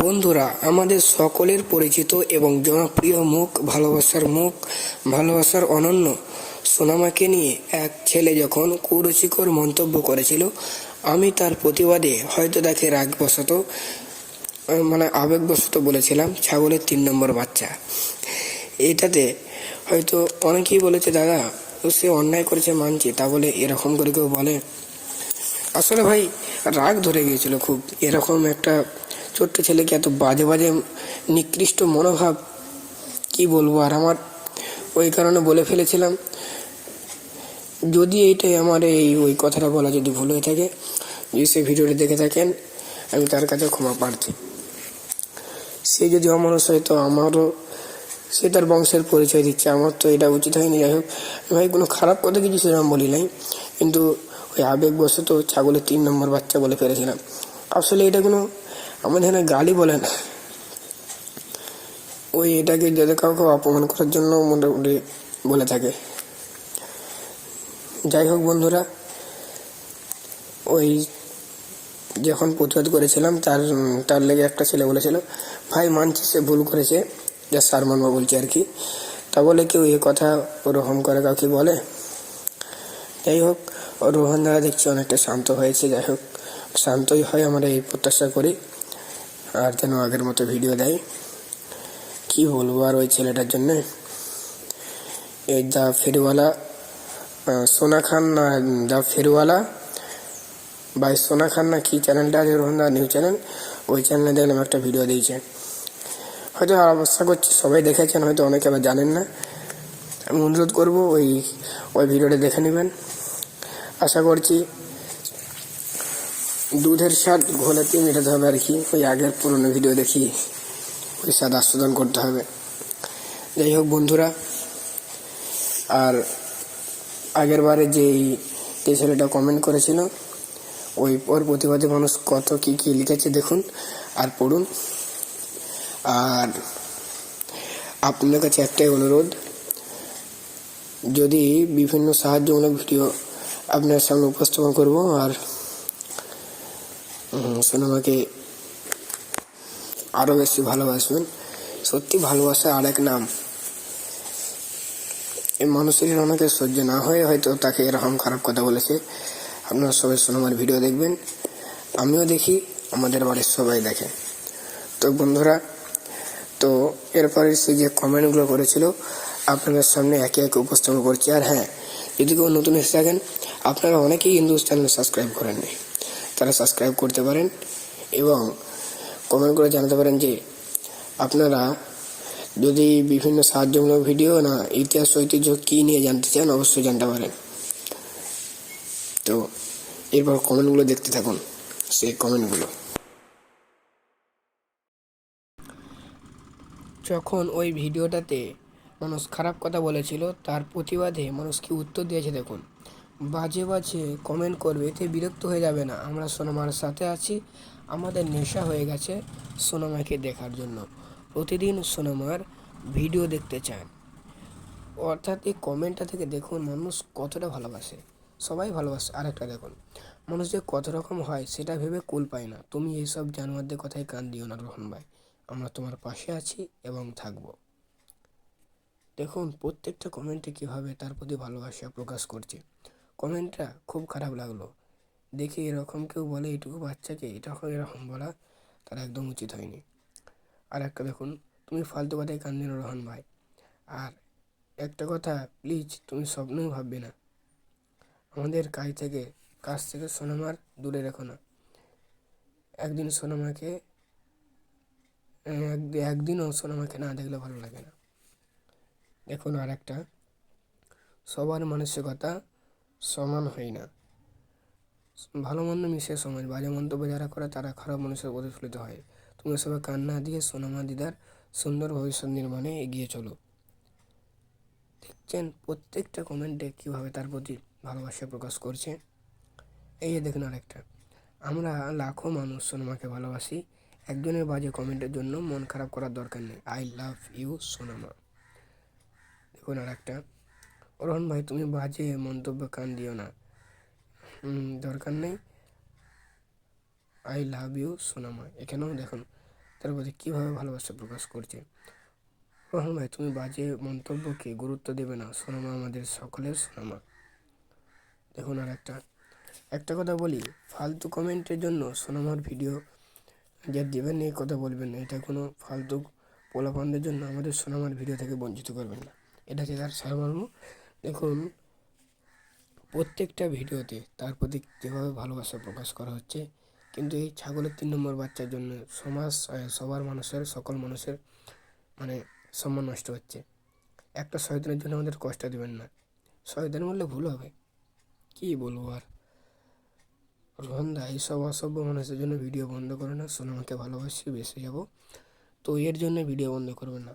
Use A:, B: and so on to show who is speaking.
A: বন্ধুরা, আমাদের সকলের পরিচিত এবং জনপ্রিয় মুখ, ভালোবাসার মুখ, ভালোবাসার অনন্য সোনামাকে নিয়ে এক ছেলে যখন কুরুচিকর মন্তব্য করেছিল, আমি তার প্রতিবাদে হয়তো তাকে রাগবশত মানে আবেগবশত বলেছিলাম, ছাগলের তিন নম্বর বাচ্চা। এটাতে হয়তো অনেকেই বলেছে, দাদা, সে অন্যায় করেছে, মানছি, তা বলে এরকম করে কেউ বলে? আসলে ভাই, রাগ ধরে গিয়েছিল খুব। এরকম একটা ছোট্ট ছেলেকে এত বাজে বাজে নিকৃষ্ট মনোভাব, কি বলব? আর আমার ওই কারণে বলে ফেলেছিলাম, যদি এইটাই আমার এই, ওই কথাটা বলা যদি ভুল হয়ে থাকে, যদি সে ভিডিওটি দেখে থাকেন, আমি তার কাছে ক্ষমা প্রার্থী। সে যদি অমানুষ হয় তো আমারও, সে তার বংশের পরিচয় দিচ্ছে, আমার তো এটা উচিত হয়নি। যাই হোক, ভাই, কোনো খারাপ কথা কিছু সেরকম বলি নাই, কিন্তু ওই আবেগবশত ছাগলের তিন নম্বর বাচ্চা বলে ফেলেছিলাম। আসলে এটা কোনো আমাদের এখানে গালি বলে না ওই এটাকে যাদের কাউকে অপমান করার জন্য মোটামুটি বলে থাকে। যাই হোক বন্ধুরা, ওই যখন প্রতিবাদ করেছিলাম, তার তার লেগে একটা ছেলে বলেছিল, ভাই মানছি সে ভুল করেছে? যা সার মানবো বলছে আর কি। তা বলে কেউ এ কথা ওরকম করে কাউকে বলে? যাই হোক রোহন দাদা দেখছি অনেকটা শান্ত হয়েছে। যাই হোক, শান্তই হয় আমরা এই প্রত্যাশা করি। আর যেন আগের মতো ভিডিও দেয়। কি বলব আর ওই ছেলেটার জন্যে? এই দা ফেরিওয়ালা সোনা খান না দা ফেরিওয়ালা বাই সোনা খান না কি চ্যানেলটা আছে রোহনদা নিউজ চ্যানেল ওই চ্যানেলে দেখলাম একটা ভিডিও দিয়েছে। হয়তো আর আশা করছি, সবাই দেখেছেন, হয়তো অনেকে আবার জানেন না। আমি অনুরোধ করব ওই ওই ভিডিওটা দেখে নেবেন। আশা করছি দুধের স্বাদ ঘোলাতে মেটাতে হবে আর কি? ওই আগের পুরনো ভিডিও দেখি। ওই স্বাদ আস্বাদন করতে হবে। যাই হোক বন্ধুরা, আর আগের বারে যেই যে ছেলেটা কমেন্ট করেছিল, ওই ওর প্রতিবাদে মানুষ কত কি কি লিখেছে দেখুন আর পড়ুন। আর আপনাদের কাছে একটাই অনুরোধ, যদি বিভিন্ন সাহায্যমূলক ভিডিও আপনার সামনে উপস্থাপন করব, আর সিনেমাকে আরও বেশি ভালোবাসবেন। সত্যি ভালোবাসা আরেক নাম। এই মানুষের অনেকে সহ্য না হয়ে হয়তো তাকে এরকম খারাপ কথা বলেছে। আপনারা সবাই সিনেমার ভিডিও দেখবেন। আমিও দেখি, আমাদের বাড়ির সবাই দেখে। তো বন্ধুরা, তো এরপরে সে যে কমেন্টগুলো করেছিল, আপনাদের সামনে একে একে উপস্থাপন করছি। আর হ্যাঁ যদি কেউ নতুন এসে থাকেন, আপনারা অনেকেই কিন্তু চ্যানেল সাবস্ক্রাইব করেননি। তারা সাবস্ক্রাইব করতে পারেন এবং কমেন্ট করে জানাতে পারেন যে আপনারা যদি বিভিন্ন সাহায্যমূলক ভিডিও না ইতিহাস, ঐতিহ্য কী নিয়ে জানতে চান, অবশ্যই জানতে পারেন। তো এরপর কমেন্টগুলো দেখতে থাকুন, সেই কমেন্টগুলো যখন ওই ভিডিওটাতে মানুষ খারাপ কথা বলেছিল, তার প্রতিবাদে মানুষ কি উত্তর দিয়েছে দেখুন। বাজে বাজে কমেন্ট করবে, এতে বিরক্ত হয়ে যাবে না। আমরা সোনামার সাথে আছি, আমাদের নেশা হয়ে গেছে সোনামাকে দেখার জন্য। প্রতিদিন সোনামার ভিডিও দেখতে চান। অর্থাৎ এই কমেন্টটা থেকে দেখুন, মানুষ কতটা ভালোবাসে। সবাই ভালোবাসে। আরেকটা দেখুন, মানুষ যে কত রকম হয়, সেটা ভেবে কুল পায় না। তুমি এইসব জানোয়ারদের কথায় কান দিও না রোহন ভাই। আমরা তোমার পাশে আছি এবং থাকব। দেখুন, প্রত্যেকটা কমেন্টে কীভাবে তার প্রতি ভালোবাসা প্রকাশ করছে। কমেন্টটা খুব খারাপ লাগল। দেখে এরকম কেউ বলে, এটুকু বাচ্চাকে এটা এরকম বলা তার একদম উচিত হয়নি। আর একটা দেখুন, তুমি ফালতু কথায় কান দিও না রোহন ভাই। আর একটা কথা প্লিজ তুমি স্বপ্নেও ভাববে না। আমাদের কাজ থেকে কাছ থেকে সোনামার দূরে রেখো না। একদিন সোনামাকে, এক- একদিনও সোনামাকে না দেখলে ভালো লাগে না। দেখুন আর একটা সবার মানসিকতা সমান হয় না। ভালো মন্দ মিশে সমাজ, বাজে মন্তব্য যারা করে তারা খারাপ মানুষের প্রতিফলিত হয়। তুমি সবাই কান্না দিয়ে সোনামা দিদার সুন্দর ভবিষ্যৎ নির্মাণে এগিয়ে চলো। দেখছেন প্রত্যেকটা কমেন্টে কীভাবে তার প্রতি ভালোবাসা প্রকাশ করছে? এই যে দেখুন আরেকটা। আমরা লাখো মানুষ সোনামাকে ভালোবাসি। একজনের বাজে কমেন্টের জন্য মন খারাপ করার দরকার নেই। আই লাভ ইউ সোনামা। দেখুন আর একটা রোহন ভাই, তুমি বাজে মন্তব্য কান দিও না। দরকার নেই। আই লাভ ইউ সোনামা এখানেও দেখুন, তার মধ্যে কীভাবে ভালোবাসা প্রকাশ করছে। রোহন ভাই, তুমি বাজে মন্তব্যকে গুরুত্ব দেবে না। সোনামা আমাদের সকলের সোনামা। দেখুন আর একটা একটা কথা বলি, ফালতু কমেন্টের জন্য সোনামার ভিডিও যে দেবেন, এই কথা বলবেন না। এটা কোনো ফালতু পোলাপানদের জন্য আমাদের সোনামার ভিডিও থেকে বঞ্চিত করবেন না। এটা হচ্ছে তার সারমর্ম। দেখুন, প্রত্যেকটা ভিডিওতে তার প্রতি যেভাবে ভালোবাসা প্রকাশ করা হচ্ছে, কিন্তু এই ছাগলের তিন নম্বর বাচ্চার জন্য সমাজ সবার মানুষের, সকল মানুষের মানে সম্মান নষ্ট হচ্ছে। একটা শয়তানের জন্য আমাদের কষ্ট দেবেন না। শয়তান বললে ভুল হবে। কী বলব আর? রোহনদা, এইসব অসভ্য মানুষের জন্য ভিডিও বন্ধ করে না সোনামাকে ভালোবাসি বেসে যাব। তো এর জন্য ভিডিও বন্ধ করবেন না।